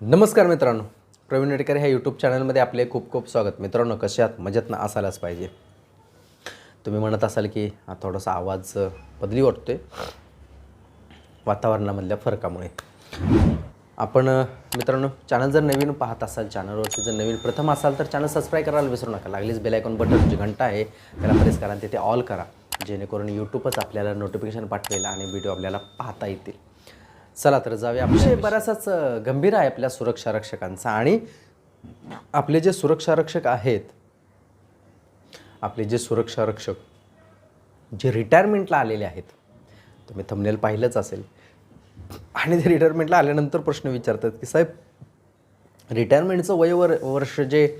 नमस्कार मित्रांनो. प्रवीण नेटकर ह्या यूट्यूब चॅनलमध्ये आपले खूप खूप स्वागत. मित्रांनो कशात मजेतनं मजेत ना? असायलाच पाहिजे. तुम्ही म्हणत असाल की हा थोडासा आवाज बदली बदली वाटतोय. वातावरणामधल्या फरकामुळे. आपण मित्रांनो चॅनल जर नवीन पाहत असाल चॅनलवरती जर नवीन प्रथम असाल तर चॅनल सबस्क्राईब करायला विसरू नका. लागलीच बेलायकॉन बटन जी घंटा आहे त्याला प्रेस करा तिथे ऑल करा. जेणेकरून यूट्यूबच आपल्याला नोटिफिकेशन पाठवेल आणि व्हिडिओ आपल्याला पाहता येतील. चला तर जाऊया विषय बराचसाच गंभीर आहे आपल्या सुरक्षा रक्षकांचा आणि आपले जे सुरक्षा रक्षक आहेत आपले जे सुरक्षा रक्षक जे रिटायरमेंटला आलेले आहेत तुम्ही थंबनेल पाहिलंच असेल. आणि ते रिटायरमेंटला आल्यानंतर प्रश्न विचारतात की साहेब रिटायरमेंटचं वयवर वर्ष जे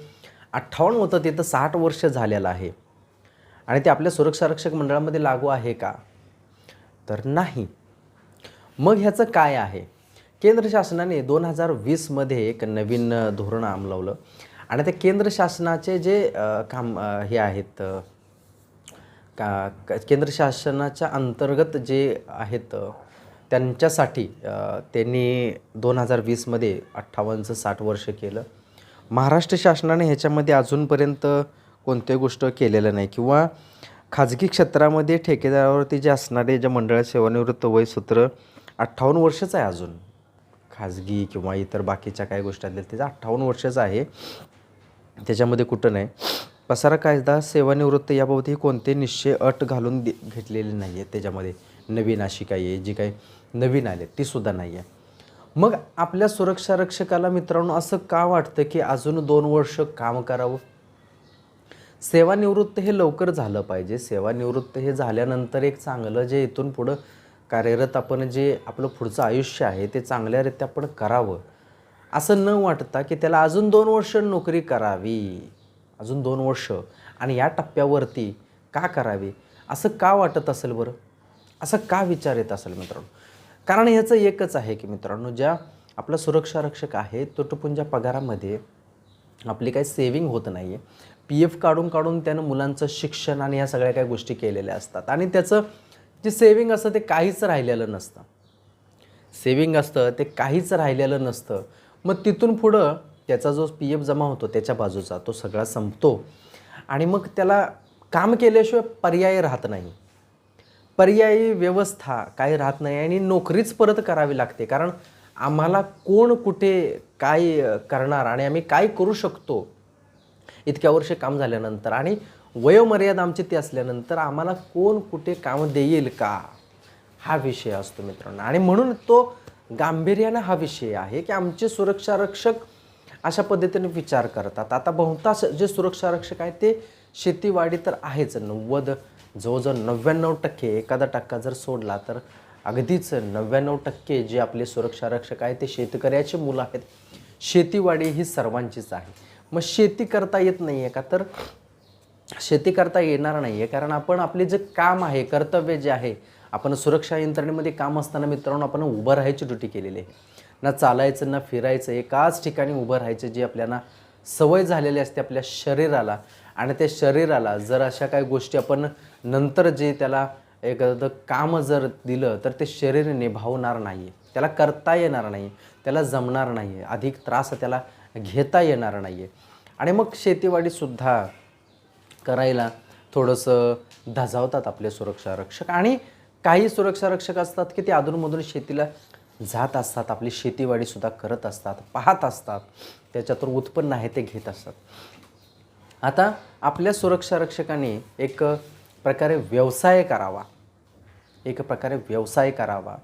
अठ्ठावन्न होतं ते तर साठ वर्ष झालेलं आहे. आणि ते आपल्या सुरक्षा रक्षक मंडळामध्ये लागू आहे का? तर नाही. मग ह्याचं काय आहे? केंद्र शासनाने दोन हजार वीसमध्ये एक नवीन धोरण अंमलवलं. आणि त्या केंद्र शासनाचे जे काम हे आहेत का केंद्र शासनाच्या अंतर्गत जे आहेत त्यांच्यासाठी त्यांनी दोन हजार वीसमध्ये अठ्ठावन्नचं साठ वर्ष केलं. महाराष्ट्र शासनाने ह्याच्यामध्ये अजूनपर्यंत कोणत्याही गोष्ट केलेलं नाही. किंवा खाजगी क्षेत्रामध्ये ठेकेदारावरती जे असणारे जे मंडळ सेवानिवृत्त वयसूत्र अठ्ठावन्न वर्षच आहे अजून. खाजगी किंवा इतर बाकीच्या काही गोष्टी आहेत त्याचं अठ्ठावन्न वर्षच आहे. त्याच्यामध्ये कुठं नाही. पसारा कायदा सेवानिवृत्त याबाबतही कोणते निश्चय अट घालून दे घेतलेले नाही आहेत त्याच्यामध्ये. नवीन अशी काही आहे जी काही नवीन आले ती सुद्धा नाही आहे मग आपल्या सुरक्षा रक्षकाला मित्रांनो असं का वाटतं की अजून दोन वर्ष काम करावं? सेवानिवृत्त हे लवकर झालं पाहिजे. सेवानिवृत्त हे झाल्यानंतर एक चांगलं जे इथून पुढं कार्यरत आपण जे आपलं पुढचं आयुष्य आहे ते चांगल्यारीत्या आपण करावं. असं न वाटता की त्याला अजून दोन वर्ष नोकरी करावी. अजून दोन वर्ष. आणि या टप्प्यावरती का करावी? असं का वाटत असेल बरं? असं का विचार येत असेल मित्रांनो? कारण ह्याचं एकच आहे की मित्रांनो ज्या आपला सुरक्षा रक्षक आहे तो तुटपुंजा पगारामध्ये आपली काही सेविंग होत नाही आहे पी एफ काढून काढून त्यानं मुलांचं शिक्षण आणि ह्या सगळ्या काही गोष्टी केलेल्या असतात. आणि त्याचं जे सेविंग असतं ते काहीच राहिलेलं नसतं. सेविंग असतं ते काहीच राहिलेलं नसतं. मग तिथून पुढं त्याचा जो पी एफ जमा होतो त्याच्या बाजूचा तो सगळा संपतो. आणि मग त्याला काम केल्याशिवाय पर्याय राहत नाही. पर्यायी व्यवस्था काही राहत नाही आणि नोकरीच परत करावी लागते. कारण आम्हाला कोण कुठे काय करणार आणि आम्ही काय करू शकतो इतक्या वर्ष काम झाल्यानंतर. आणि वयोमर्यादा आमची ती असल्यानंतर आम्हाला कोण कुठे काम देईल का? हा विषय असतो मित्रांनो. आणि म्हणून तो गांभीर्यानं हा विषय आहे की आमचे सुरक्षा रक्षक अशा पद्धतीने विचार करतात. आता बहुतांश जे सुरक्षा रक्षक आहेत ते शेतीवाडी तर आहेच. नव्वद जवळजवळ नव्याण्णव टक्के एखादा टक्का जर सोडला तर अगदीच नव्याण्णव टक्के जे आपले सुरक्षा रक्षक आहेत ते शेतकऱ्याचे मुलं आहेत. शेतीवाडी ही सर्वांचीच आहे. मग शेती करता येत नाही आहे का? तर शेती करता येणार नाही आहे कारण आपण आपले जे काम आहे कर्तव्य जे आहे आपण सुरक्षा यंत्रणेमध्ये काम असताना मित्रांनो आपण उभं राहायची ड्युटी केलेली आहे. ना चालायचं ना फिरायचं एकाच ठिकाणी उभं राहायचं जी आपल्याला सवय झालेली असते आपल्या शरीराला. आणि त्या शरीराला जर अशा काही गोष्टी आपण नंतर जे त्याला एखादं काम जर दिलं तर ते शरीर निभावणार नाही त्याला करता येणार नाही त्याला जमणार नाही अधिक त्रास त्याला घेता येणार नाही आणि मग शेतीवाडीसुद्धा करायला थोडंसं धजावतात आपले सुरक्षा रक्षक आणि काही सुरक्षा रक्षक असतात की ते अधूनमधून शेतीला जात असतात आपली शेतीवाडीसुद्धा करत असतात पाहत असतात. त्याच्यातून उत्पन्न आहे ते घेत असतात. आता आपल्या सुरक्षा रक्षकाने एक प्रकारे व्यवसाय करावा. एक प्रकारे व्यवसाय करावा.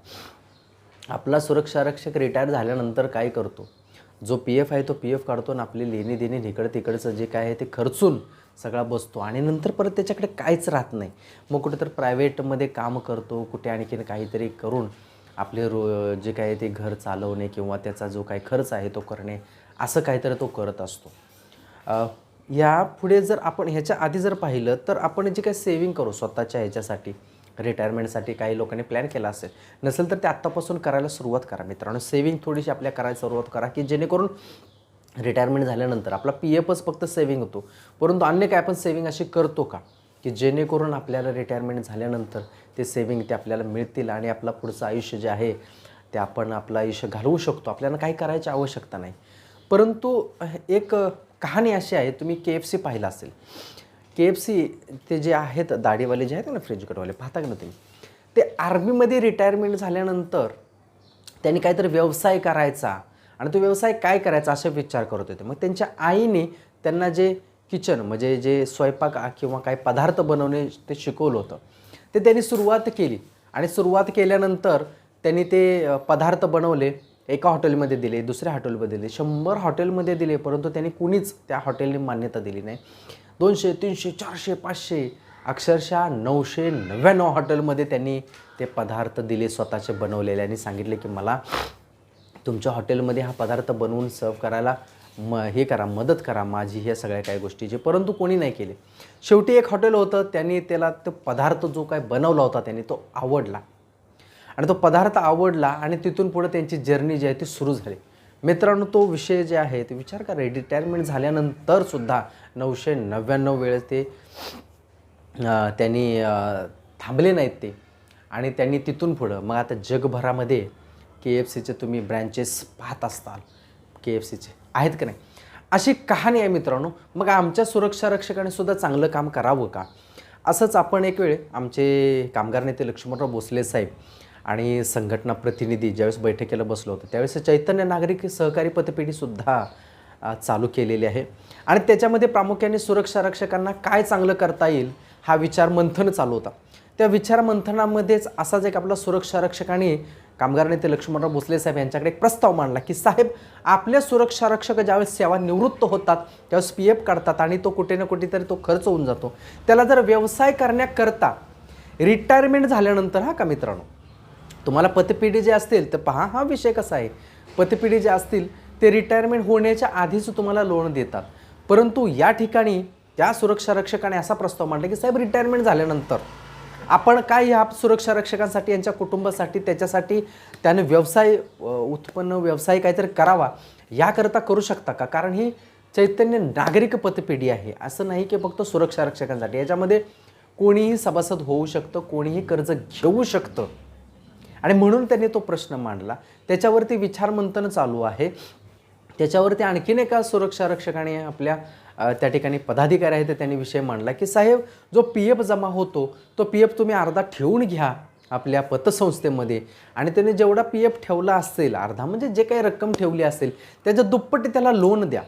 आपला सुरक्षा रक्षक रिटायर झाल्यानंतर काय करतो? जो पी एफ आहे तो पी एफ काढतो आणि आपली लेणी देणी इकडं तिकडचं जे काय आहे ते खर्चून सगळा बसतो. आणि नंतर परत त्याच्याकडे काहीच राहत नाही. मग कुठे तर प्रायव्हेटमध्ये काम करतो कुठे आणखीन काहीतरी करून आपले रो जे काय ते घर चालवणे किंवा त्याचा जो काही खर्च आहे तो करणे असं काहीतरी तो करत असतो. या पुढे जर आपण ह्याच्या आधी जर पाहिलं तर आपण जे काही सेविंग करू स्वतःच्या ह्याच्यासाठी रिटायरमेंटसाठी काही लोकांनी प्लॅन केला असेल नसेल तर ते आत्तापासून करायला सुरुवात करा मित्रांनो. सेविंग थोडीशी आपल्या करायला सुरुवात करा की जेणेकरून रिटायरमेंट झाल्यानंतर आपला पी एफच फक्त सेविंग होतो. परंतु अन्य काय आपण सेविंग अशी करतो का? की जेणेकरून आपल्याला रिटायरमेंट झाल्यानंतर ते सेविंग ते आपल्याला मिळतील आणि आपलं पुढचं आयुष्य जे आहे ते आपण आपलं आयुष्य घालवू शकतो. आपल्याला काही करायची आवश्यकता नाही. परंतु एक कहाणी अशी आहे तुम्ही के एफ सी पाहिलं असेल. के एफ सी ते जे आहेत दाढीवाले जे आहेत ना फ्रेंच कटवाले पाहता का ना तुम्ही? ते आर्मीमध्ये रिटायरमेंट झाल्यानंतर त्यांनी काहीतरी व्यवसाय करायचा. आणि तो व्यवसाय काय करायचा असे विचार करत होते. मग त्यांच्या आईने त्यांना जे किचन म्हणजे जे स्वयंपाक किंवा काही पदार्थ बनवणे ते शिकवलं होतं. ते त्यांनी सुरुवात केली आणि सुरुवात केल्यानंतर त्यांनी ते पदार्थ बनवले एका हॉटेलमध्ये दिले दुसऱ्या हॉटेलमध्ये दिले शंभर हॉटेलमध्ये दिले परंतु त्यांनी कुणीच त्या हॉटेलने मान्यता दिली नाही. दोनशे तीनशे चारशे पाचशे अक्षरशः नऊशे नव्याण्णव हॉटेलमध्ये त्यांनी ते पदार्थ दिले स्वतःचे बनवलेले. आणि सांगितले की मला तुमच्या हॉटेलमध्ये हा पदार्थ बनवून सर्व करायला म हे करा मदत करा माझी ह्या सगळ्या काही गोष्टीची. परंतु कोणी नाही केले. शेवटी एक हॉटेल होतं त्यांनी त्याला तो पदार्थ जो काय बनवला होता त्यांनी तो आवडला. आणि तो पदार्थ आवडला आणि तिथून पुढे त्यांची जर्नी जी आहे ती सुरू झाली. मित्रांनो तो विषय जे आहे ते विचार करा. रिटायरमेंट झाल्यानंतरसुद्धा नऊशे नव्याण्णव वेळेस ते त्यांनी थांबले नाहीत ते. आणि त्यांनी तिथून पुढं मग आता जगभरामध्ये के एफ सीचे तुम्ही ब्रँचेस पाहत असताल. के एफ सीचे आहेत का नाही? अशी कहाणी आहे मित्रांनो. मग आमच्या सुरक्षा रक्षकाने सुद्धा चांगलं काम करावं का? असंच आपण एक वेळ आमचे कामगार नेते लक्ष्मणराव भोसले साहेब आणि संघटना प्रतिनिधी ज्यावेळेस बैठकीला बसलो होतो त्यावेळेस चैतन्य नागरिक सहकारी पतपेढीसुद्धा चालू केलेली आहे. आणि त्याच्यामध्ये प्रामुख्याने सुरक्षा रक्षकांना काय चांगलं करता येईल हा विचार मंथन चालू होता. त्या विचारमंथनामध्येच असाच एक आपला सुरक्षा रक्षकाने कामगार नेते लक्ष्मणराव भोसले साहेब यांच्याकडे एक प्रस्ताव मांडला की साहेब आपल्या सुरक्षा रक्षक ज्यावेळेस सेवानिवृत्त होतात त्यावेळेस पी एफ काढतात आणि तो कुठे ना कुठेतरी तो खर्च होऊन जातो. त्याला जर व्यवसाय करण्याकरता रिटायरमेंट झाल्यानंतर हा का मित्रांनो? तुम्हाला पतपिढी जे असतील तर पहा हा विषय कसा आहे. पतपिढी जे असतील ते रिटायरमेंट होण्याच्या आधीच तुम्हाला लोन देतात. परंतु या ठिकाणी त्या सुरक्षा रक्षकाने असा प्रस्ताव मांडला की साहेब रिटायरमेंट झाल्यानंतर आपण काय ह्या सुरक्षा रक्षकांसाठी यांच्या कुटुंबासाठी त्याच्यासाठी त्याने व्यवसाय उत्पन्न व्यवसाय काहीतरी करावा याकरता करू शकता का? कारण ही चैतन्य नागरिक पतपिढी आहे. असं नाही की फक्त सुरक्षा रक्षकांसाठी. याच्यामध्ये कोणीही सभासद होऊ शकतं कोणीही कर्ज घेऊ शकतं. आणि म्हणून त्यांनी तो प्रश्न मांडला. त्याच्यावरती विचारमंथन चालू आहे. त्याच्यावरती आणखीन एका सुरक्षा रक्षकाने आपल्या त्या ठिकाणी पदाधिकारी आहेत त्यांनी विषय मांडला की साहेब जो पी एफ जमा होतो तो पी एफ तुम्ही अर्धा ठेवून घ्या आपल्या पतसंस्थेमध्ये. आणि त्याने जेवढा पी एफ ठेवला असेल अर्धा म्हणजे जे काही रक्कम ठेवली असेल त्याच्या दुप्पटी त्याला लोन द्या.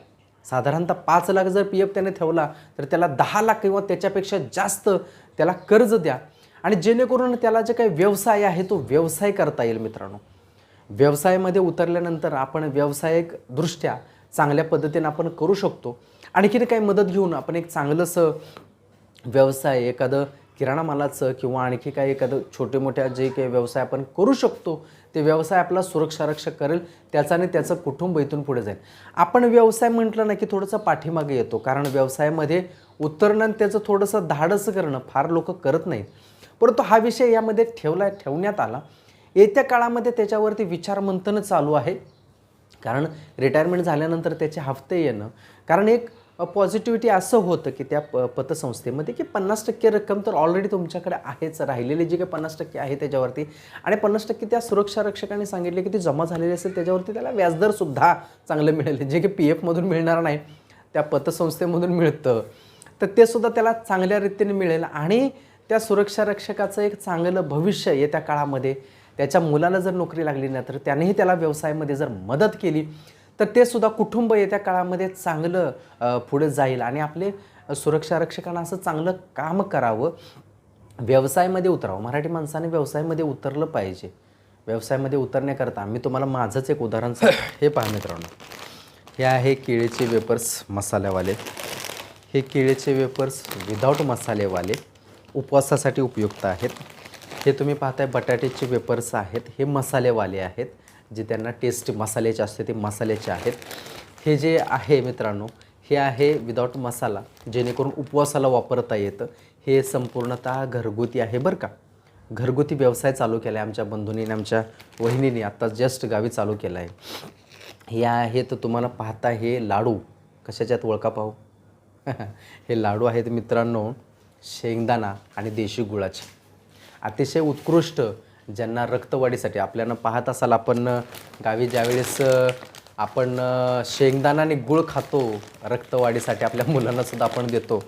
साधारणतः पाच लाख जर पी एफ त्याने ठेवला तर त्याला दहा लाख किंवा त्याच्यापेक्षा जास्त त्याला कर्ज द्या. आणि जेणेकरून त्याला जे काही व्यवसाय आहे तो व्यवसाय करता येईल मित्रांनो. व्यवसायामध्ये उतरल्यानंतर आपण व्यावसायिकदृष्ट्या चांगल्या पद्धतीने आपण करू शकतो. आणखीन काही मदत घेऊन आपण एक चांगलंसं व्यवसाय एखादं किराणा मालाचं किंवा आणखी काही एखादं छोटे मोठ्या जे काही व्यवसाय आपण करू शकतो ते व्यवसाय आपला सुरक्षारक्षक करेल करेल त्याच्याने त्याचं कुटुंब इथून पुढे जाईल. आपण व्यवसाय म्हटलं ना की थोडंसं पाठीमागे येतो कारण व्यवसायामध्ये उतरणं त्याचं थोडंसं धाडस करणं फार लोक करत नाहीत. परंतु हा विषय यामध्ये ठेवला ठेवण्यात आला. येत्या काळामध्ये त्याच्यावरती विचारमंथन चालू आहे. कारण रिटायरमेंट झाल्यानंतर त्याचे हफ्ते येणं. कारण एक पॉझिटिव्हिटी असं होतं की त्या प पतसंस्थेमध्ये की पन्नास टक्के रक्कम तर ऑलरेडी तुमच्याकडे आहेच राहिलेली जी काही पन्नास टक्के आहे त्याच्यावरती. आणि पन्नास टक्के त्या सुरक्षा रक्षकांनी सांगितले की ती जमा झालेली असेल त्याच्यावरती त्याला व्याजदरसुद्धा चांगलं मिळेल. जे की पी एफमधून मिळणार नाही त्या पतसंस्थेमधून मिळतं. तर ते सुद्धा त्याला चांगल्या रीतीने मिळेल. आणि त्या सुरक्षा रक्षकाचं एक चांगलं भविष्य येत्या काळामध्ये. त्याच्या मुलाला जर नोकरी लागली ना तर त्यानेही त्याला व्यवसायामध्ये जर मदत केली तर ते सुद्धा कुटुंब येत्या काळामध्ये चांगलं पुढे जाईल आणि आपले सुरक्षा रक्षकांना असं चांगलं काम करावं. व्यवसायामध्ये उतरावं. मराठी माणसाने व्यवसायामध्ये उतरलं पाहिजे. व्यवसायामध्ये उतरण्याकरता मी तुम्हाला माझंच एक उदाहरण सांग हे पहा मित्रांनो. हे आहे केळीचे वेपर्स मसाल्यावाले. हे केळीचे वेपर्स विदाऊट मसालेवाले उपवासासाठी उपयुक्त आहेत. हे तुम्ही पाहताय बटाट्याचे वेपर्स आहेत. हे मसालेवाले आहेत. जे त्यांना टेस्ट मसाल्याचे असते ते मसाल्याचे आहेत. हे जे आहे मित्रांनो हे आहे विदाऊट मसाला जेणेकरून उपवासाला वापरता येतं. हे संपूर्णतः घरगुती आहे बरं का. घरगुती व्यवसाय चालू केला आहे आमच्या बंधूंनी आमच्या वहिनीने आत्ता जस्ट गावी चालू केला आहे हे आहे तर तुम्हाला पाहता हे लाडू. कशाच्यात ओळखा पाहू? हे लाडू आहेत मित्रांनो शेंगदाणा आणि देशी गुळाचे. अतिशय उत्कृष्ट ज्यांना रक्तवाढीसाठी आपल्याला पाहत असाल आपण गावी ज्यावेळेस आपण शेंगदाणा आणि गुळ खातो रक्तवाढीसाठी आपल्या मुलांनासुद्धा आपण देतो.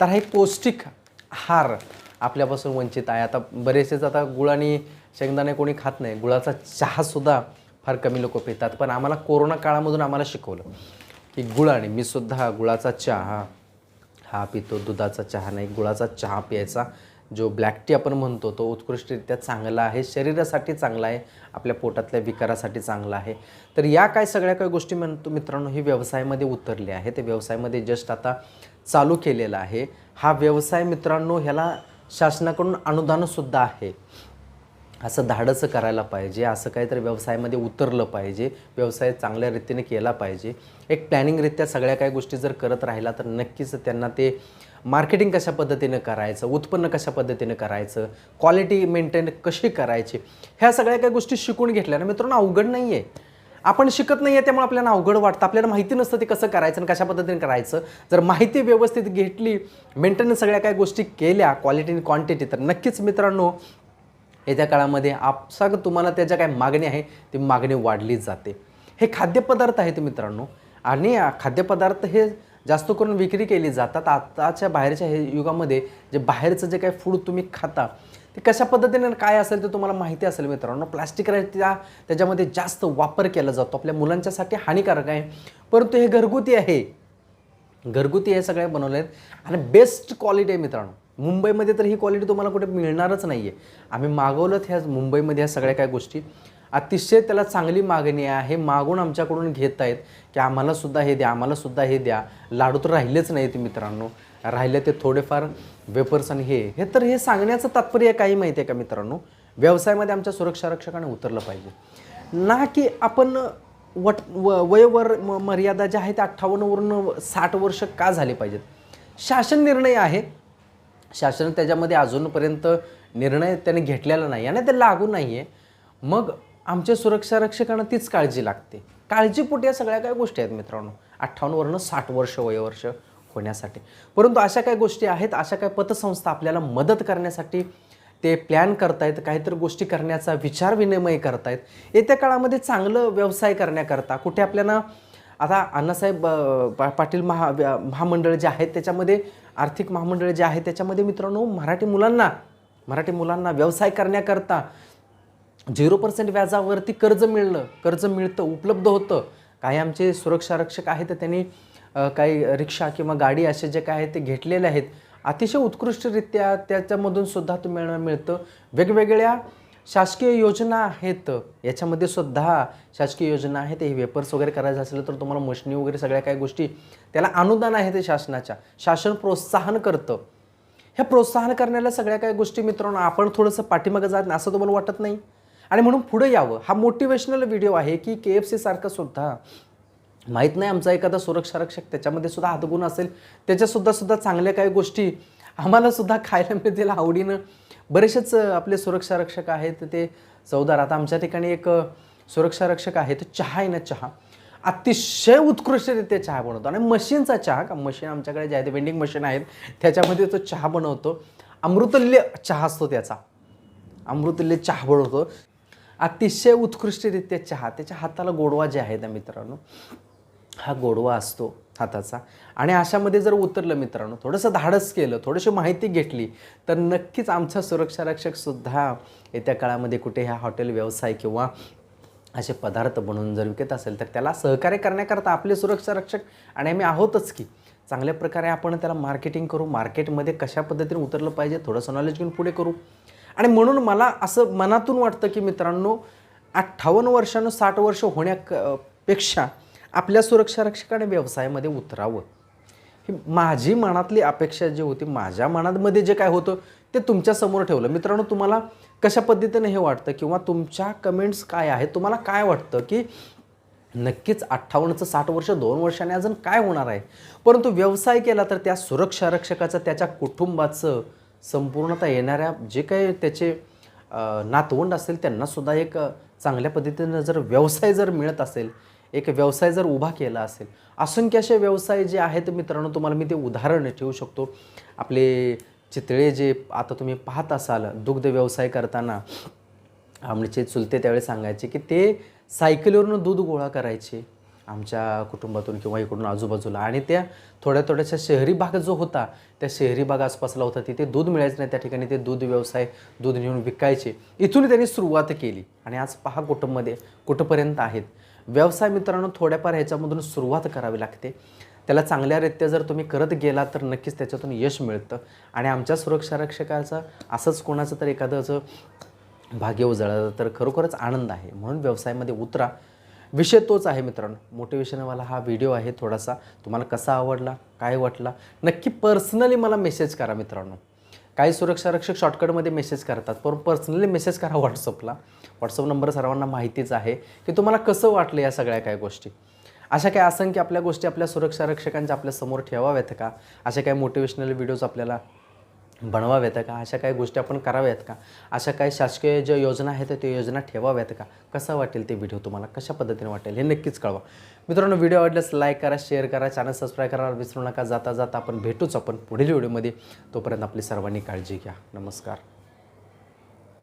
तर हा एक पौष्टिक आहार आपल्यापासून वंचित आहे. आता बरेचसेच आता गुळ आणि शेंगदाणे कोणी खात नाही. गुळाचा चहासुद्धा फार कमी लोक पितात. पण आम्हाला कोरोना काळामधून आम्हाला शिकवलं की गुळ आणि मी सुद्धा गुळाचा चहा हा पितो दुधाचा चहा नाही गुळाचा चहा प्यायचा. जो ब्लॅक टी आपण म्हणतो तो उत्कृष्टरित्या चांगला आहे शरीरासाठी चांगला आहे आपल्या पोटातल्या विकारासाठी चांगला आहे. तर या काय सगळ्या काही गोष्टी म्हणतो मित्रांनो हे व्यवसायामध्ये उतरले आहे. ते व्यवसायामध्ये जस्ट आता चालू केलेला आहे. हा व्यवसाय मित्रांनो ह्याला शासनाकडून अनुदानसुद्धा आहे. असं धाडसं करायला पाहिजे असं काहीतरी व्यवसायामध्ये उतरलं पाहिजे व्यवसाय चांगल्या रीतीने केला पाहिजे. एक प्लॅनिंगरित्या सगळ्या काही गोष्टी जर करत राहिला तर नक्कीच त्यांना ते मार्केटिंग कशा पद्धतीनं करायचं उत्पन्न कशा पद्धतीनं करायचं क्वालिटी मेंटेन कशी करायची ह्या सगळ्या काही गोष्टी शिकून घेतल्या. ना मित्रांनो अवघड नाही आहे आपण शिकत नाही आहे त्यामुळे आपल्याला अवघड वाटतं. आपल्याला माहिती नसतं ते कसं करायचं आणि कशा पद्धतीने करायचं. जर माहिती व्यवस्थित घेतली मेंटेनन्स सगळ्या काही गोष्टी केल्या क्वालिटी आणि क्वांटिटी तर नक्कीच मित्रांनो येत्या काळामध्ये आपसाग तुम्हाला त्याच्या काय मागणी आहे ती मागणी वाढली जाते. हे खाद्यपदार्थ आहेत मित्रांनो. आणि खाद्यपदार्थ हे जास्त करून विक्री केली जातात. आताच्या बाहेरच्या हे युगामध्ये जे बाहेरचं जे काही फूड तुम्ही खाता ते कशा पद्धतीने काय असेल ते तुम्हाला माहिती असेल मित्रांनो. प्लास्टिक त्या त्याच्यामध्ये जास्त वापर केला जातो. आपल्या मुलांच्यासाठी हानिकारक आहे. परंतु हे घरगुती आहे. घरगुती हे सगळे बनवले आहेत. आणि बेस्ट क्वालिटी आहे मित्रांनो. मुंबईमध्ये तर ही क्वालिटी तुम्हाला कुठे मिळणारच नाही आहे आम्ही मागवलं ह्या मुंबईमध्ये ह्या सगळ्या काय गोष्टी. अतिशय त्याला चांगली मागणी आहे. मागून आमच्याकडून घेत आहेत की आम्हाला सुद्धा हे द्या आम्हाला सुद्धा हे द्या. लाडू तर राहिलेच नाही मित्रांनो. राहिले ते थोडेफार वेपर्स आणि हे. हे तर हे सांगण्याचं तात्पर्य काही माहिती आहे का मित्रांनो? व्यवसायामध्ये आमच्या सुरक्षा रक्षकाने उतरलं पाहिजे. ना की आपण वट व वयोवर म- मर्यादा ज्या आहेत त्या अठ्ठावन्नवरून साठ वर्ष का झाले पाहिजेत? शासन निर्णय आहे. शासन त्याच्यामध्ये अजूनपर्यंत निर्णय त्याने घेतलेला नाही आणि ते लागू नाही आहे मग आमच्या सुरक्षा रक्षकांना तीच काळजी लागते. काळजीपोटी या सगळ्या काय गोष्टी आहेत मित्रांनो? अठ्ठावन्नवरनं साठ वर्ष वयोवर्ष होण्यासाठी. परंतु अशा काय गोष्टी आहेत अशा काय पतसंस्था आपल्याला मदत करण्यासाठी ते प्लॅन करतायत काहीतरी गोष्टी करण्याचा विचार विनिमय करतायत. येत्या काळामध्ये चांगलं व्यवसाय करण्याकरता कुठे आपल्याला आता अण्णासाहेब पाटील महा महामंडळ जे आहेत त्याच्यामध्ये आर्थिक महामंडळ जे आहे त्याच्यामध्ये मित्रांनो मराठी मुलांना मराठी मुलांना व्यवसाय करण्याकरता झिरो पर्सेंट व्याजावरती कर्ज मिळलं कर्ज मिळतं उपलब्ध होतं. काही आमचे सुरक्षा रक्षक आहेत तर त्यांनी काही रिक्षा किंवा गाडी असे जे काय आहेत ते घेतलेले आहेत. अतिशय उत्कृष्टरित्या त्याच्यामधून सुद्धा तुम्हाला मिळतं. वेगवेगळ्या शासकीय योजना आहेत. याच्यामध्ये सुद्धा शासकीय योजना आहेत. हे वेपर्स वगैरे करायचं असेल तर तुम्हाला मशनी वगैरे सगळ्या काही गोष्टी त्याला अनुदान आहे ते शासनाच्या. शासन प्रोत्साहन करतं. ह्या प्रोत्साहन करण्याला सगळ्या काही गोष्टी मित्रांनो आपण थोडंसं पाठीमागं जात नाही असं तुम्हाला वाटत नाही? आणि म्हणून पुढे यावं. हा मोटिवेशनल व्हिडिओ आहे की के एफ सी सारखं सुद्धा माहीत नाही आमचा एखादा सुरक्षा रक्षक त्याच्यामध्ये सुद्धा हातगुण असेल. त्याच्यासुद्धा सुद्धा चांगल्या काही गोष्टी आम्हाला सुद्धा खायला मिळतील आवडीनं. बरेचसेच आपले सुरक्षा रक्षक आहेत. ते चौदार आता आमच्या ठिकाणी एक सुरक्षारक्षक सुरक्षा रक्षक आहे. तो चहा आहे ना चहा? अतिशय उत्कृष्टरित्या चहा बनवतो. आणि मशीनचा चहा का मशीन आमच्याकडे जे आहे ते वेंडिंग मशीन आहेत त्याच्यामध्ये तो चहा बनवतो. अमृतल्य चहा असतो त्याचा. अमृतल्य चहा बनवतो. अतिशय उत्कृष्टरित्या चहा त्याच्या हाताला गोडवा जे आहे ना मित्रांनो हा गोडवा असतो हाताचा. आणि अशामध्ये जर उतरलं मित्रांनो थोडंसं धाडस केलं थोडीशी माहिती घेतली तर नक्कीच आमचा सुरक्षा रक्षकसुद्धा येत्या काळामध्ये कुठे ह्या हॉटेल व्यवसाय किंवा असे पदार्थ बनवून जर विकत असेल तर त्याला सहकार्य करण्याकरता आपले सुरक्षा रक्षक आणि आम्ही आहोतच की चांगल्या प्रकारे आपण त्याला मार्केटिंग करू मार्केटमध्ये कशा पद्धतीने उतरलं पाहिजे थोडंसं नॉलेज घेऊन पुढे करू. आणि म्हणून मला असं मनातून वाटतं की मित्रांनो अठ्ठावन्न वर्षानं साठ वर्ष होण्यापेक्षा आपल्या सुरक्षा रक्षकाने व्यवसायामध्ये उतरावं. ही माझी मनातली अपेक्षा जी होती माझ्या मनामध्ये जे काय होतं ते तुमच्यासमोर ठेवलं. मित्रांनो तुम्हाला कशा पद्धतीने हे वाटतं किंवा तुमच्या कमेंट्स काय आहेत तुम्हाला काय वाटतं की नक्कीच अठ्ठावन्नचं साठ वर्ष दोन वर्षाने अजून काय होणार आहे? परंतु व्यवसाय केला तर त्या सुरक्षा रक्षकाचं त्याच्या कुटुंबाचं संपूर्णतः येणाऱ्या जे काही त्याचे नातवंड असेल त्यांनासुद्धा एक चांगल्या पद्धतीनं जर व्यवसाय जर मिळत असेल एक व्यवसाय जर उभा केला असेल असंख्य असे व्यवसाय जे आहेत मित्रांनो तुम्हाला मी ते उदाहरण ठेवू शकतो. आपले चितळे जे आता तुम्ही पाहत असाल दुग्ध व्यवसाय करताना आमचे चुलते त्यावेळी सांगायचे की ते सायकलीवरून दूध गोळा करायचे. आमच्या कुटुंबातून किंवा इकडून आजूबाजूला. आणि त्या थोड्या थोड्याशा शहरी भाग जो होता त्या शहरी भाग आसपासला होता तिथे दूध मिळायचं नाही. त्या ठिकाणी ते दूध व्यवसाय दूध नेऊन विकायचे. इथून त्यांनी सुरुवात केली. आणि आज पहा कुटुंबमध्ये कुठंपर्यंत आहेत. व्यवसाय मित्रांनो थोड्याफार ह्याच्यामधून सुरुवात करावी लागते. त्याला चांगल्यारीत्या जर तुम्ही करत गेला तर नक्कीच त्याच्यातून यश मिळतं. आणि आमच्या सुरक्षा रक्षकाचं असंच कोणाचं तर एखादंचं भाग्य उजळलं तर खरोखरच आनंद आहे. म्हणून व्यवसायामध्ये उतरा. विषय तोच आहे मित्रांनो. मोटिवेशनवाला हा व्हिडिओ आहे थोडासा. तुम्हाला कसा आवडला काय वाटला नक्की पर्सनली मला मेसेज करा मित्रांनो. काही सुरक्षारक्षक शॉर्टकटमध्ये मेसेज करतात पण पर्सनली मेसेज करा व्हॉट्सअपला व्हॉट्सअप नंबर सर्वांना माहितीच आहे की तुम्हाला कसं वाटलं या सगळ्या काही गोष्टी. अशा काही असंख्य आपल्या गोष्टी आपल्या सुरक्षारक्षकांच्या आपल्यासमोर ठेवाव्यात का? अशा काही मोटिवेशनल व्हिडिओज आपल्याला बनवाव्यात का? अशा काही गोष्टी आपण कराव्यात का? अशा काही शासकीय ज्या योजना आहेत त्या योजना ठेवाव्यात का? कसा वाटेल ते व्हिडिओ तुम्हाला कशा पद्धतीने वाटेल हे नक्कीच कळवा. मित्रांनो व्हिडिओ आवडल्यास लाईक करा शेअर करा चॅनल सबस्क्राईब करायला विसरू नका. जाता जाता आपण भेटूच आपण पुढील व्हिडिओमध्ये तोपर्यंत आपली सर्वांनी काळजी घ्या. नमस्कार.